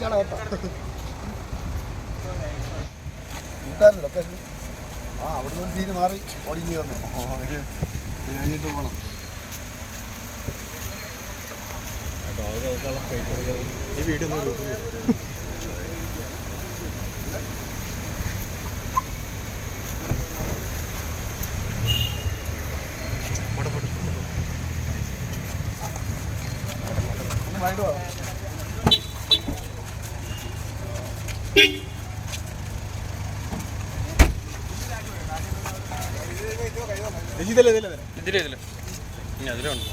ബീച്ചാണ് കേട്ടോ. ലൊക്കേഷൻ? ആ അവിടെ നിന്ന് സീന് മാറി ഓടിഞ്ഞ് വന്നു. കഴിഞ്ഞിട്ട് പോകണം ഈ വീട് വൈകിട്ട് പോകാം ഇതിലേ ഇതിലേ ഇതിലേ ഇതിലേ ഇനി അതിലുണ്ട്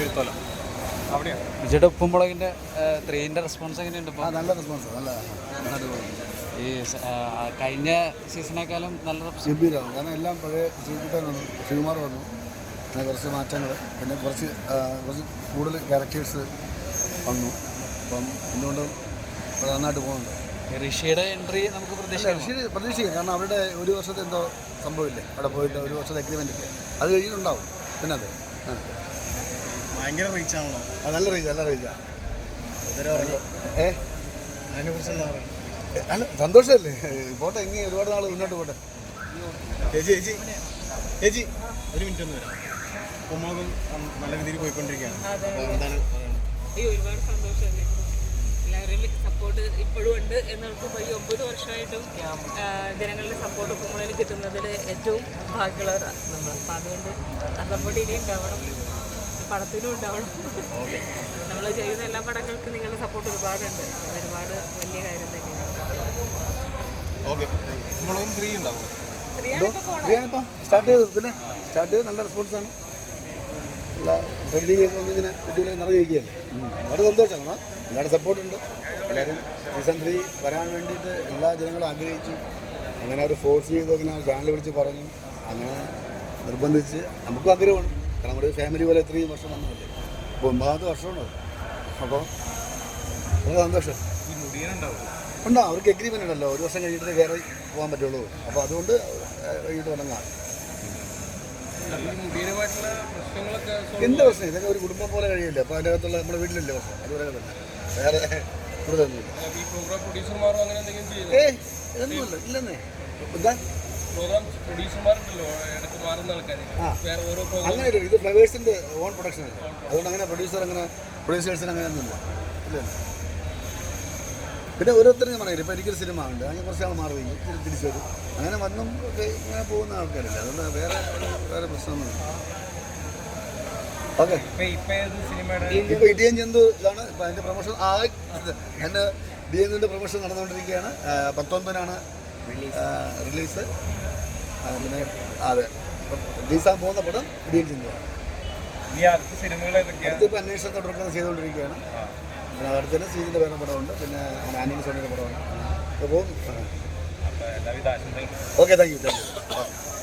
എഴുത്തോല അവിടെയാണ് വിജയുടെ ഉപ്പുമുളകിന്റെ ത്രീന്റെ റെസ്പോൺസ് എങ്ങനെയുണ്ട് ഇപ്പോൾ നല്ല റെസ്പോൺസ് നല്ല ഈ കഴിഞ്ഞ സീസണേക്കാളും നല്ല റെസ്പോൺസ് ഗംഭീരമാണ് കാരണം എല്ലാം പഴയ ശ്രീകുട്ടൻ വന്നു ശ്രീകുമാർ വന്നു. പിന്നെ കുറച്ച് മാറ്റങ്ങൾ പിന്നെ കുറച്ച് കുറച്ച് കൂടുതൽ ക്യാരക്ടേഴ്സ് വന്നു. അപ്പം എന്തുകൊണ്ടും നന്നായിട്ട് പോകുന്നുണ്ട്. ഋഷിയുടെ എൻട്രി നമുക്ക് പ്രതീക്ഷിക്കാം പ്രതീക്ഷിക്കാം. ഋഷി പ്രതീക്ഷിക്കും. കാരണം അവരുടെ ഒരു വർഷത്തെ എന്തോ സംഭവമില്ലേ? അവിടെ പോയിട്ട് ഒരു വർഷത്തെ അഗ്രിമെന്റ് അത് കഴിഞ്ഞിട്ടുണ്ടാവും. പിന്നെ അതെ. ഭയങ്കര റീച്ച് അത് നല്ല റീച്ച നല്ല റീച്ചാ ഏ? അല്ല സന്തോഷമല്ലേ? പോട്ടെ ഇനി ഒരുപാട് നാൾ മുന്നോട്ട് പോട്ടെ. ചേച്ചി ചേച്ചി. ചേച്ചി. ഒരു മിനിറ്റ് ഒന്ന് വരാം. കുമ്മളകം നല്ല രീതിയിൽ പോയിക്കൊണ്ടിരിക്കുകയാണ്. അപ്പോൾ എന്താണ് പറയുന്നത് അയ്യോ ഒരുപാട് സന്തോഷമല്ലേ? എല്ലാവരുടെയും സപ്പോർട്ട് ഇപ്പോഴും ഉണ്ട് എന്നവർക്കും ഈ ഒമ്പത് വർഷമായിട്ടും ജനങ്ങളുടെ സപ്പോർട്ട് കുമ്മളിൽ കിട്ടുന്നതിൽ ഏറ്റവും ഭാഗ്യമുള്ളവരാണ് നമ്മൾ അപ്പം അതുകൊണ്ട് ആ സപ്പോർട്ട് ഇനിയും ഉണ്ടാവണം. പടത്തിനും ഉണ്ടാവണം. നമ്മൾ ചെയ്യുന്ന എല്ലാ പടങ്ങൾക്കും നിങ്ങളുടെ സപ്പോർട്ട് ഒരുപാടുണ്ട്. ഒരുപാട് വലിയ കാര്യം തന്നെയാണ്. സ്റ്റാർട്ട് ചെയ്തു? പിന്നെ സ്റ്റാർട്ട് ചെയ്ത്? നല്ല റെസ്പോൺസാണ് എല്ലാ ഫ്രണ്ട്ലിയൊക്കെ ഒന്നിങ്ങനെ കുട്ടികളെ നിറഞ്ഞിരിക്കുകയല്ലേ വളരെ സന്തോഷമാണ് എല്ലാവരും സപ്പോർട്ടുണ്ട് എല്ലാവരും സീസൺ ത്രീ വരാൻ വേണ്ടിയിട്ട് എല്ലാ ജനങ്ങളും ആഗ്രഹിച്ചു. അങ്ങനെ അവർ ഫോഴ്സ് ചെയ്തു അങ്ങനെ ചാനൽ വിളിച്ച് പറഞ്ഞു. അങ്ങനെ നിർബന്ധിച്ച് നമുക്കും ആഗ്രഹമാണ്. കാരണം നമ്മുടെ ഫാമിലി പോലെ ഇത്രയും വർഷം വന്നതല്ലേ? അപ്പോൾ ഒമ്പതാമത്തെ വർഷമാണ് അപ്പോൾ വളരെ സന്തോഷം. ഉണ്ടോ അവർക്ക് എഗ്രിമെന്റ് ഉണ്ടല്ലോ. ഒരു വർഷം കഴിഞ്ഞിട്ട് കയറി പോകാൻ പറ്റുള്ളൂ. അപ്പോൾ അതുകൊണ്ട് വൈകിട്ട് തുടങ്ങാം എന്ത് പ്രശ്നം? ഇതൊക്കെ ഒരു കുടുംബം പോലെ കഴിയില്ല? അപ്പോൾ അതിന്റെ അകത്തുള്ള നമ്മുടെ വീട്ടിലല്ലേ പ്രശ്നം? അതുപോലെ തന്നെ. വേറെ കൂടുതലൊന്നുമില്ല ഏയ് ഇതൊന്നുമില്ല. ഇല്ലെന്നേ. എന്താ? അങ്ങനെ ഒരു ഇത് ഫ്ലവേഴ്സിന്റെ ഓൺ പ്രൊഡക്ഷൻ അല്ല? അതുകൊണ്ട് അങ്ങനെ പ്രൊഡ്യൂസർ അങ്ങനെ പ്രൊഡ്യൂസേഴ്സിന് അങ്ങനെ ഒന്നുമില്ല. ഇല്ല? പിന്നെ ഓരോരുത്തരും ഞാൻ പറയില്ല ഇപ്പൊ എനിക്കൊരു സിനിമ ഉണ്ട്. അങ്ങനെ കുറച്ച് ആൾ മാറി തിരിച്ചു വരും അങ്ങനെ വന്നും ഇങ്ങനെ പോകുന്ന ആൾക്കാരില്ല. അതുകൊണ്ട് വേറെ വേറെ പ്രശ്നമൊന്നുമില്ല. ഓക്കെ. ഇപ്പൊ ഇടിയൻ ജന്തു ഇതാണ്. അതിന്റെ പ്രൊമോഷൻ ആ എന്റെ എന്റെ ഡി എൻ പ്രൊമോഷൻ നടന്നുകൊണ്ടിരിക്കുകയാണ്. ആ, പത്തൊമ്പതിനാണ് റിലീസ് പിന്നെ അതെ. റിലീസാൻ പോകുന്ന പടം ഇടിയൻ ഏതൊക്കെയാണ് അടുത്തിപ്പോൾ അന്വേഷണം തുടർന്ന് ചെയ്തുകൊണ്ടിരിക്കുകയാണ്. പിന്നെ അടുത്തന്നെ സീജിന്റെ വേറെ പടമുണ്ട്. പിന്നെ ആനിയൻ സോണിയുടെ പടമുണ്ട്. അപ്പോൾ okay thank you thank you.